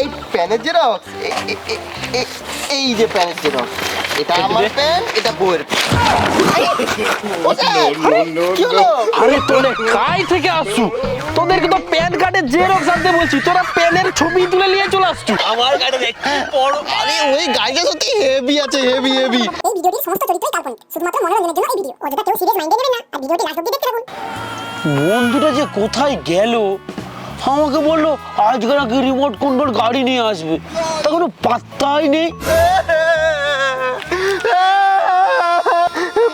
এই প্যানের জেরক্স? এই যে প্যানের জেরক্স। এটা আমার প্যান এটা বইয়ের আরে তোরে কাই থেকে আসছু? তোদেরকে তো প্যান কার্ডের জেরক্স আনতে বলছি। তোরা প্যানের ছবি তুলে নিয়ে চলে আসছু। আমার গাড়ি দেখতে বড় আরে ওই গাড়িটা সত্যি হেভি আছে হেভি হেভি এই ভিডিওটির সমস্ত চরিত্রই কাল্পনিক শুধুমাত্র মনোরঞ্জনের জন্য এই ভিডিও অযথা কেউ সিরিয়াস মাইন্ডে নেবেন না। আর ভিডিওটি লাস্ট অব্দি দেখতে থাকুন। বন্ধুটা যে কোথায় গেল আমাকে বলল আজকে নাকি রিমোট কন্ট্রোল গাড়ি নিয়ে আসবে। তা কোনো পাত্তাই নেই।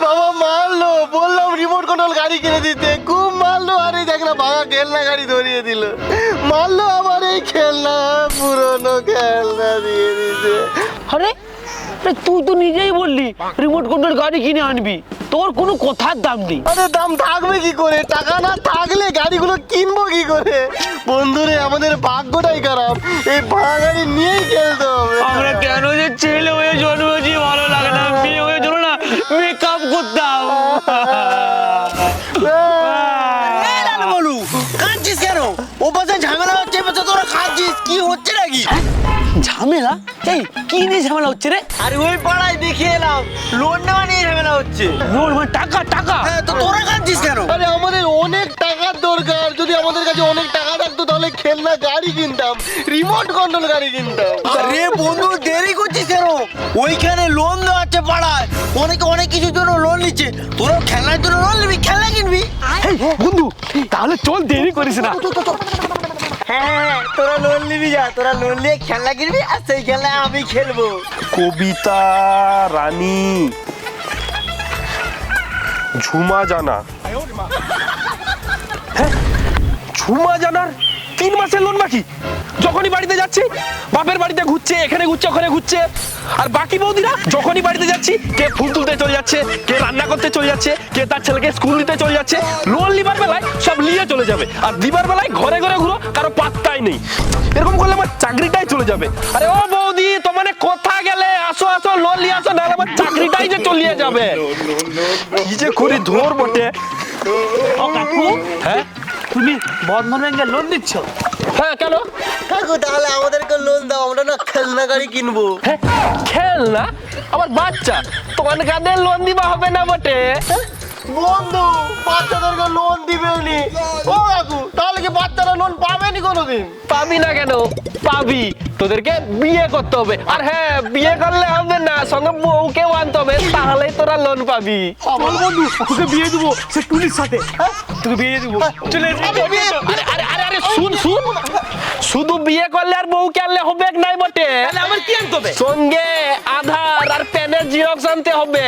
বাবা মারলো বললাম রিমোট কন্ট্রোল গাড়ি কিনে দিতে। খুব মারলো আরে দেখ না বাবা খেলনা গাড়ি ধরিয়ে দিল। মারলো আমার এই খেলনা পুরনো খেলনা দিয়ে দিতে। আরে তুই তো নিজেই বললি রিমোট কন্ট্রোল গাড়ি কিনে আনবি। তোর কোনো কথার দাম নেই। আরে দাম থাকবে কি করে? টাকা না থাকলে গাড়িগুলো কিনবো কি করে? বন্ধুরে আমাদের ভাগ্যটাই খারাপ। এই ভাঙা গাড়ি নিয়েই খেলতে হবে। আমরা কেন যে ছেলে হয়ে জন্মেছি? ভালো লাগে না বিয়ে হয়ে চলো না মেকআপ করতাম। বলু কাঁদছিস কেন? ও পাশে ঝামেলা হচ্ছে তোরা খাচ্ছিস। কি হচ্ছে নাকি? ঝামেলা? এই কি নিয়ে ঝামেলা হচ্ছে রে? আরে ওই পাড়ায় দেখে এলাম। লোন নেওয়া নিয়ে ঝামেলা হচ্ছে। লোন মানে টাকা টাকা? হ্যাঁ তো তোরা কাঁদছিস কেন? আরে আমাদের অনেক টাকার দরকার। যদি আমাদের কাছে অনেক টাকা থাকতো তাহলে খেলনা গাড়ি কিনতাম। রিমোট কন্ট্রোল গাড়ি কিনতাম। আরে বন্ধু দেরি করছিস কেন? ওইখানে লোন দেওয়া পাড়ায়। অনেকে অনেক কিছুর জন্য লোন নিচ্ছে। তোরাও খেলনার জন্য লোন নিবি খেলনা কিনবি। বন্ধু তাহলে চল দেরি করিস না। হ্যাঁ তোরা লোন নিবি যা তোরা লোন নিয়ে খেলনা কিনবি আর সেই খেলনায় আমি খেলব। কবিতা রানী ঝুমা জানা। হ্যাঁ ঝুমা জানার তিন মাসের লোন বাকি। যখনই বাড়িতে যাচ্ছি বাপের বাড়িতে ঘুরছে এখানে ঘুরছে ওখানে ঘুরছে। আর বাকি বৌদিরা, যখনই বাড়িতে যাচ্ছি, কে ফুল তুলতে চলে যাচ্ছে, কে রান্না করতে চলে যাচ্ছে, কে তার ছেলেকে স্কুল দিতে চলে যাচ্ছে লোন লিবার বেলায় সব নিয়ে চলে যাবে। আর দিবার বেলায় ঘরে ঘরে ঘুরো, কারও পাত্তাই নেই। এরকম করলে আমার চাকরিটাই চলে যাবে। আরে ও বৌদি আসো আসো লোন নিয়ে আসো নাহলে আমার চাকরিটাই যে চলিয়ে যাবে। কি যে করি ধর বটে। ও কাকু হ্যাঁ? তুমি বন্ধন ব্যাংকে লোন দিচ্ছ হ্যাঁ কেন? কাকু তাহলে আমাদেরকে লোন দাও আমরা না খেলনা গাড়ি কিনবো। হ্যাঁ খেল না আমার বাচ্চা তোমার কাঁধে লোন দিবা হবে না বটে। বন্ধু বাচ্চাদেরকে লোন দিবে উনি ও কাকু তাহলে কি বাচ্চারা লোন পাবে পাবেনি কোনোদিন? পাবি না কেন? পাবি। তোদেরকে বিয়ে করতে হবে। আর হ্যাঁ বিয়ে করলে হবে না সঙ্গে বউকেও আনতে হবে তাহলেই তোরা লোন পাবি। চল বন্ধু ওকে বিয়ে দেবো সে টুলির সাথে। হ্যাঁ তোকে বিয়ে দেবো। চলে আরে আরে আরে আরে শুন শুন। শুধু বিয়ে করলে আর বউকে আনলে হবে নাই বটে। আমার কি আনতে হবে? সঙ্গে আধার আর প্যানের জিরক্স আনতে হবে।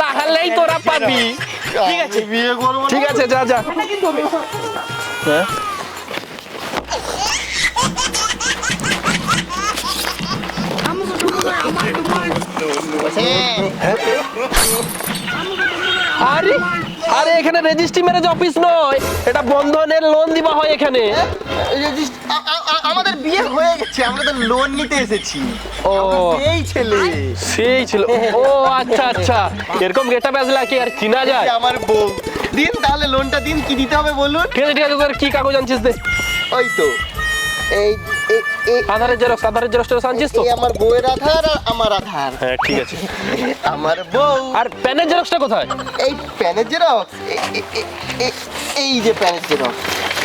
তাহলেই তোরা পাবি। ঠিক আছে। বিয়ে করব ঠিক আছে যা যা। আরে আরে এখানে রেজিস্ট্রি ম্যারেজ অফিস নয়। এটা বন্ধনের লোন দিবা হয় এখানে। আমাদের বিয়ে হয়ে গেছে আমরা তো লোন নিতে এসেছি। ও। এই ছেলে। সেই ছিল। ও আচ্ছা আচ্ছা। এরকম গেটা বেজলা কি আর চিনা যায়। আমার বউ। দিন তাহলে লোনটা দিন কি দিতে হবে বলুন? ঠিক আছে ঠিক আছে কি কাগজ আনছিস দে। ওই তো। এই আধারের জেরক্স আধারের জেরক্স টেরক্স আনছিস তো। আমার বউয়ের আধার আর আমার আধার। হ্যাঁ ঠিক আছে। আমার বউ। আর প্যানের জেরক্সটা কোথায়? এই প্যানের জেরক্স এই যে প্যানের জেরক্স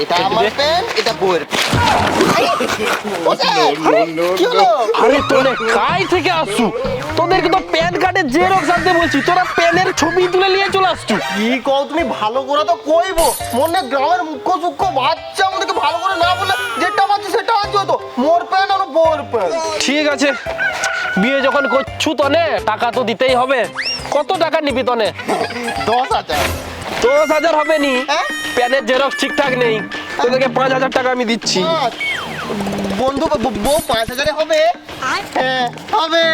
এটা আমার প্যান এটা বউয়ের আরে তোরে কাই থেকে আসছু? তোদেরকে তো প্যান কার্ডের জেরক্স আনতে বলছি তোরা প্যানের ছবি তুলে নিয়ে চলে আসছু। কি কও তুমি ভালো করে তো কইবো। মনে গ্রামের মুখ্য সূক্ষ্ম বাচ্চা আমাদেরকে ভালো করে না বলে যেটা পাচ্ছি সেটা তো মোর প্যান আর বউর প্যান ঠিক আছে। বিয়ে যখন করছু তনে টাকা তো দিতেই হবে। কত টাকা নিবি তনে? দশ হাজার। দশ হাজার হবে নি? হ্যাঁ? প্যানের জেরক্স ঠিকঠাক নেই। তোদেরকে পাঁচ হাজার টাকা আমি দিচ্ছি। বন্ধু বউ পাঁচ হাজারে হবে? হ্যাঁ হবে।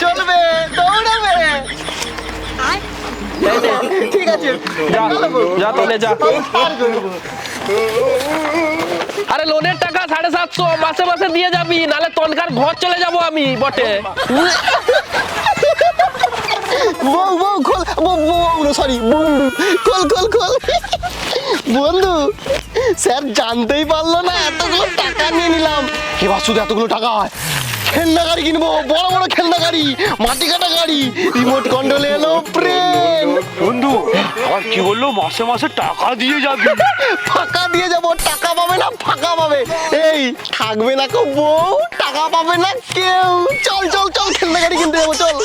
চলবে দৌড়াবে। ঠিক আছে। যা যা যা। আরে লোনের টাকা সাড়ে সাতশো মাসে মাসে দিয়ে যাবি নালে তনকার ঘর চলে যাব আমি বটে। বউ বউ খোল বউ সরি বন্ধু খোল খোল খোল। বন্ধু স্যার জানতেই পারল না এতগুলো টাকা নিয়ে নিলাম। এবার শুধু এতগুলো টাকা হয়? খেলনা গাড়ি কিনবো বড় বড় খেলনা গাড়ি মাটি কাটা গাড়ি রিমোট কন্ট্রোলে এলো প্রেম। বন্ধু আর কি বলল? মাসে মাসে টাকা দিয়ে যাবি। ফাঁকা দিয়ে যাব টাকা পাবে না ফাঁকা পাবে। এই থাকবে না কেউ বউ টাকা পাবে না কেউ। চল চল চল খেলনা গাড়ি কিনতে যাব চল।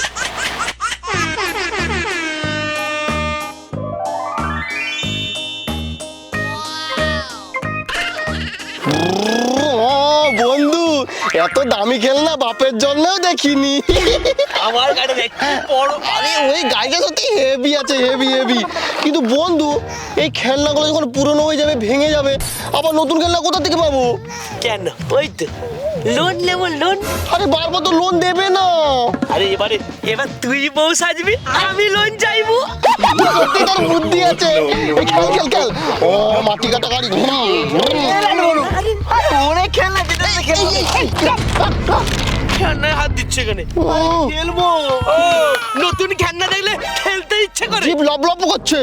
এত দামি খেলনা বাপের জন্যও দেখিনি আমার গাড়ি দেখতে বড় আরে ওই গাড়িটা সত্যি হেভি আছে হেভি হেভি কিন্তু বন্ধু এই খেলনাগুলো যখন পুরনো হয়ে যাবে ভেঙে যাবে আবার নতুন খেলনা কোথা থেকে পাবো কেন ওই তো লোন নেব লোন আরে বারবার তো লোন দেবে না আরে এবারে এবার তুই বউ সাজবি আমি লোন চাইব সত্যি তার বুদ্ধি আছে এই খেল খেল খেল ও মাটি কাটা গাড়ি অনেক খেলনা খেলনায় হাত দিচ্ছে এখানে। খেলব। নতুন খেলনা দেখলে ইচ্ছে করে? জিপ লব লব করছে।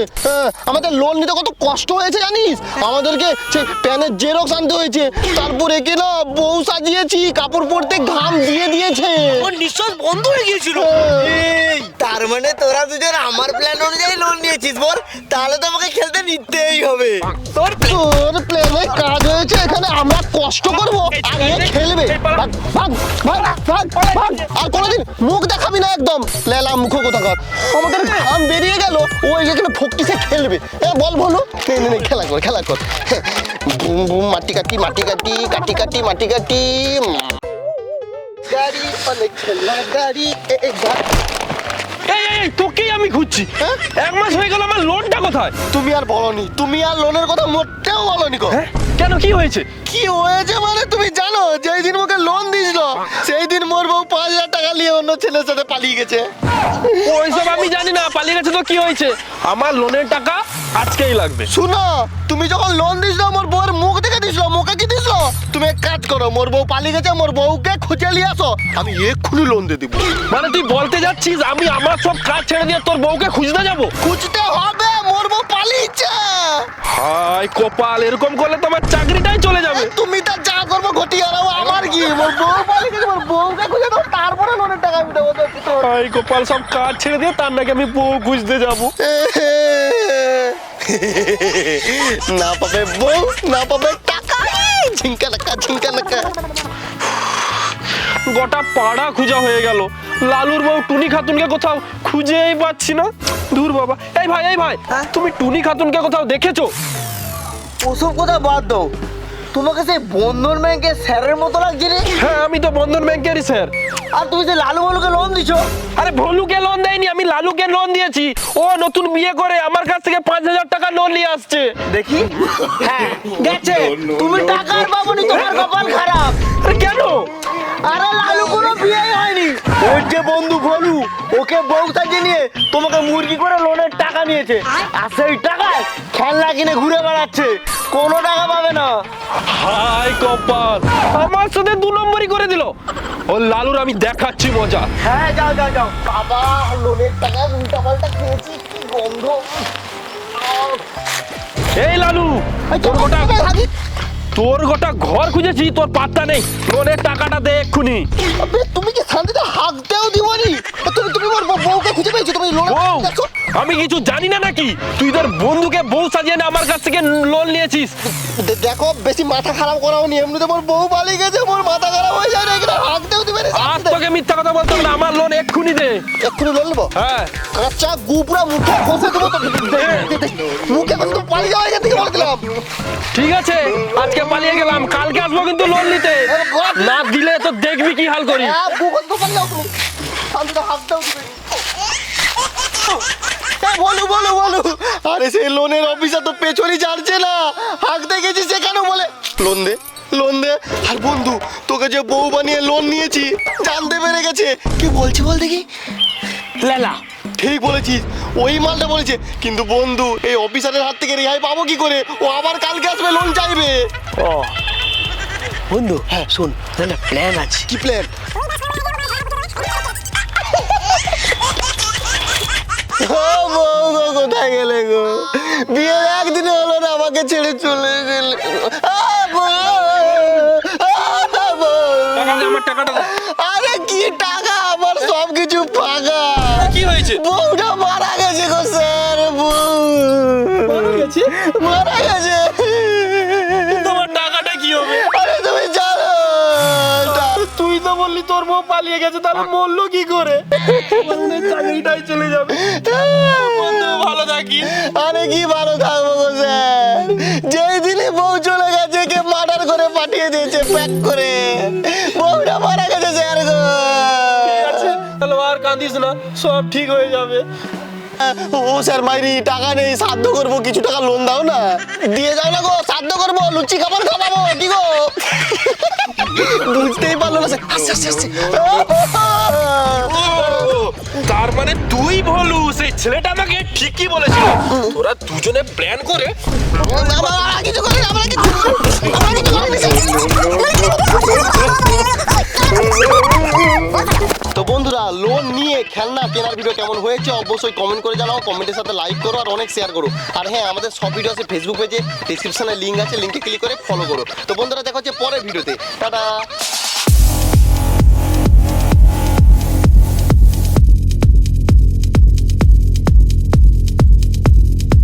আমাদের লোন নিতে কত কষ্ট হয়েছে জানিস? আমাদেরকে সেই প্যানের জেরক্স আনতে হয়েছে। তারপর একে না বউ সাজিয়েছি কাপড় পরতে ঘাম দিয়ে দিয়েছে। নিঃশ্বাস বন্ধ হয়ে গিয়েছিল। তার মানে তোরা দুজন আমার প্ল্যান অনুযায়ী লোন নিয়েছিস বল তাহলে তো আমাকে খেলতে নিতেই হবে। তোর তোর প্লেনে কাজ হয়েছে এখানে আমরা কষ্ট করব আর এ খেলবে। ভাগ, ভাগ, ভাগ, ভাগ, ভাগ। আর কোনোদিন মুখ দেখাবি না একদম। লেলা মুখ কোথাকার। আমাদের ঘাম বেরিয়ে গেল ও এখানে ফোকটিসে খেলবে। এ বল বলো। খেলা কর খেলা কর। বুম বুম মাটি কাটি মাটি কাটি কাটি কাটি মাটি কাটি গাড়ি অনেক খেলনা গাড়ি এ, এ, এই এই, এই তোকেই আমি খুঁজছি। হ্যাঁ? এক মাস হয়ে গেল আমার লোনটা কোথায়? তুমি আর বলনি তুমি আর লোনের কথা মোটেও বলনি গো। হ্যাঁ? কেন কি হয়েছে? কি হয়েছে মানে তুমি জানো যেই দিন ওকে লোন দিয়েছিল সেই দিন মোর বউ পাঁচ হাজার টাকা নিয়ে অন্য ছেলের সাথে পালিয়ে গেছে। ওইসব আমি জানি না পালিয়ে গেছে তো কি হয়েছে? আমার লোনের টাকা আজকেই লাগবে। শুনো তুমি যখন লোন দিয়েছিল মোর বউয়ের মুখ দেখে দিয়েছিল মুখে কি দিয়েছিল? তুমি এক কাজ করো মোর বউ পালিয়ে গেছে মোর বউকে খুঁজে নিয়ে আসো আমি এক্ষুনি লোন দিয়ে দিব। মানে তুই বলতে যাচ্ছিস আমি আমার সব কাজ ছেড়ে দিয়ে তোর বউকে খুঁজতে যাব? খুঁজতে হবে মোর বউ পালিয়েছে। হাই কপাল এরকম করলে তো আমার চাকরিটাই চলে যাবে তুমি তা যা করব ঘটি হারাবো আমার কি বউ পালিয়ে গেছে বউকে খুঁজে দাও তারপরে লোনের টাকা আমি দেবো হাই কপাল সব কাজ ছেড়ে দিয়ে তার নাকি আমি বউ খুঁজতে যাব না পাবে বউ না পাবে টাকা ঝিঙ্কা নাকা ঝিঙ্কা নাকা গোটা পাড়া খুঁজা হয়ে গেল। লালুর বউ টুনি খাতুনকে কোথাও খুঁজেই পাচ্ছি না। দূর বাবা এই ভাই এই ভাই তুমি টুনি খাতুনকে কোথাও দেখেছ? ওসব কথা বাদ দাও। তোমাকে সেই বন্ধন ব্যাংকের স্যারের মতো লাগছে রে। হ্যাঁ আমি তো বন্ধন ব্যাংকেরই স্যার। আর তুমি যে লালু বলুকে লোন দিছো? আরে ভলুকে লোন দেয়নি আমি লালুকে লোন দিয়েছি। ও নতুন বিয়ে করে আমার কাছ থেকে পাঁচ হাজার টাকা লোন নিয়ে আসছে। দেখি। হ্যাঁ গেছে। তুমি টাকা আর পাবোনি তোমার কপাল খারাপ। আরে কেন? আরে লালু কোনো বিয়েই হয়নি। ওর যে বন্ধু ভলু ওকে বউ সাজিয়ে নিয়ে তোমাকে মুরগি করে লোনের টাকা নিয়েছে। আর সেই টাকায় খেলনা কিনে ঘুরে বেড়াচ্ছে। কোনো টাকা পাবে না। হাই কপাল। আমার সাথে দু নম্বরই করে দিল। ও লালুর আমি দেখাচ্ছি মজা। হ্যাঁ যাও যাও যাও। বাবা লোনের টাকা উল্টা পাল্টা খেয়েছি কি গন্ধ। এই লালু তোর গোটা তোর গোটা ঘর খুঁজেছি তোর পাত্তা নেই। লোনের টাকাটা দে এক্ষুনি। আবে তুমি কি শান্তিতে হাঁকতেও দিবনি তুমি তুমি মোর বউকে খুঁজে পেয়েছ? তুমি লোন বউ আমি কিছু জানি না নাকি? তুই তোর বন্ধুকে বউ সাজিয়ে না আমার কাছ থেকে লোন নিয়েছিস? দেখো বেশি মাথা খারাপ করাও নি এমনিতে মোর বউ পালিয়ে গেছে মোর মাথা খারাপ হয়ে যায় না এখানে হাঁকতেও দিবে না আজ তোকে মিথ্যা কথা বলতে হবে না আমার লোন এক্ষুনি দে। এক্ষুনি লোন নেব? হ্যাঁ। কাঁচা গু পুরা মুখে কষে দেবো তো মুখে কষে তো পালিয়ে যাওয়া এখান থেকে বলে দিলাম। ঠিক আছে আজকে পালিয়ে গেলাম। কালকে আসব কিন্তু লোন নিতে না দিলে তো দেখবি কি হাল করি। হ্যাঁ বলো বলো বলো। আরে সেই লোনের অফিসার তো পেছনই ছাড়ছে না। হাঁকতে গেছি সেখানে বলে? লোন দে লোন দে। আর বন্ধু তোকে যে বউ বানিয়ে লোন নিয়েছি জানতে পেরে গেছে। কি বলছি বল দেখি? লেলা। ঠিক বলেছিস। ওই মালটা বলেছে। কিন্তু বন্ধু এই অফিসারের হাত থেকে রেহাই পাবো কি করে? ও আবার কালকে আসবে লোন চাইবে। ও। বন্ধু হ্যাঁ শোন না প্ল্যান আছে। কি প্ল্যান কোথায় গেলে গো? বিয়ের একদিনে হলো না আমাকে ছেড়ে চলে গেলে আরে কি টাকা? আমার সবকিছু ফাঁকা। কি হয়েছে? বউটা তোর বউ পালিয়ে গেছে তাহলে মরলো কি করে? চাকরিটাই চলে যাবে। বন্ধু ভালো থাকিস। আরে কি ভালো থাকব স্যার? যেই দিনই বউ চলে গেছে কে মার্ডার করে পাঠিয়ে দিয়েছে প্যাক করে। বউটা মারা গেছে স্যার গো। তাহলে আর কাঁদিস না সব ঠিক হয়ে যাবে। ও স্যার মাইরি টাকা নেই সাধ্য করব কিছু টাকা লোন দাও না। দিয়ে যাও না গো সাধ্য করব লুচি খাবার খাওয়াবো কি গো? বুঝতেই পারল না স্যার আস্তে আস্তে আস্তে তার মানে তুই ভলু সেই ছেলেটা আমাকে ঠিকই বলেছিল। তোরা দুজনে প্ল্যান করে আমরা কিছু করি আমরা কিছু বন্ধুরা লোন নিয়ে খেলনা কেনার ভিডিও কেমন হয়েছে অবশ্যই কমেন্ট করে জানাও কমেন্টের সাথে লাইক করো আর অনেক শেয়ার করো। আর হ্যাঁ আমাদের সব ভিডিও আছে ফেসবুক পেজে ডিসক্রিপশনে লিঙ্ক আছে লিঙ্কে ক্লিক করে ফলো করো। তো বন্ধুরা, দেখা হচ্ছে পরের ভিডিওতে টাটা!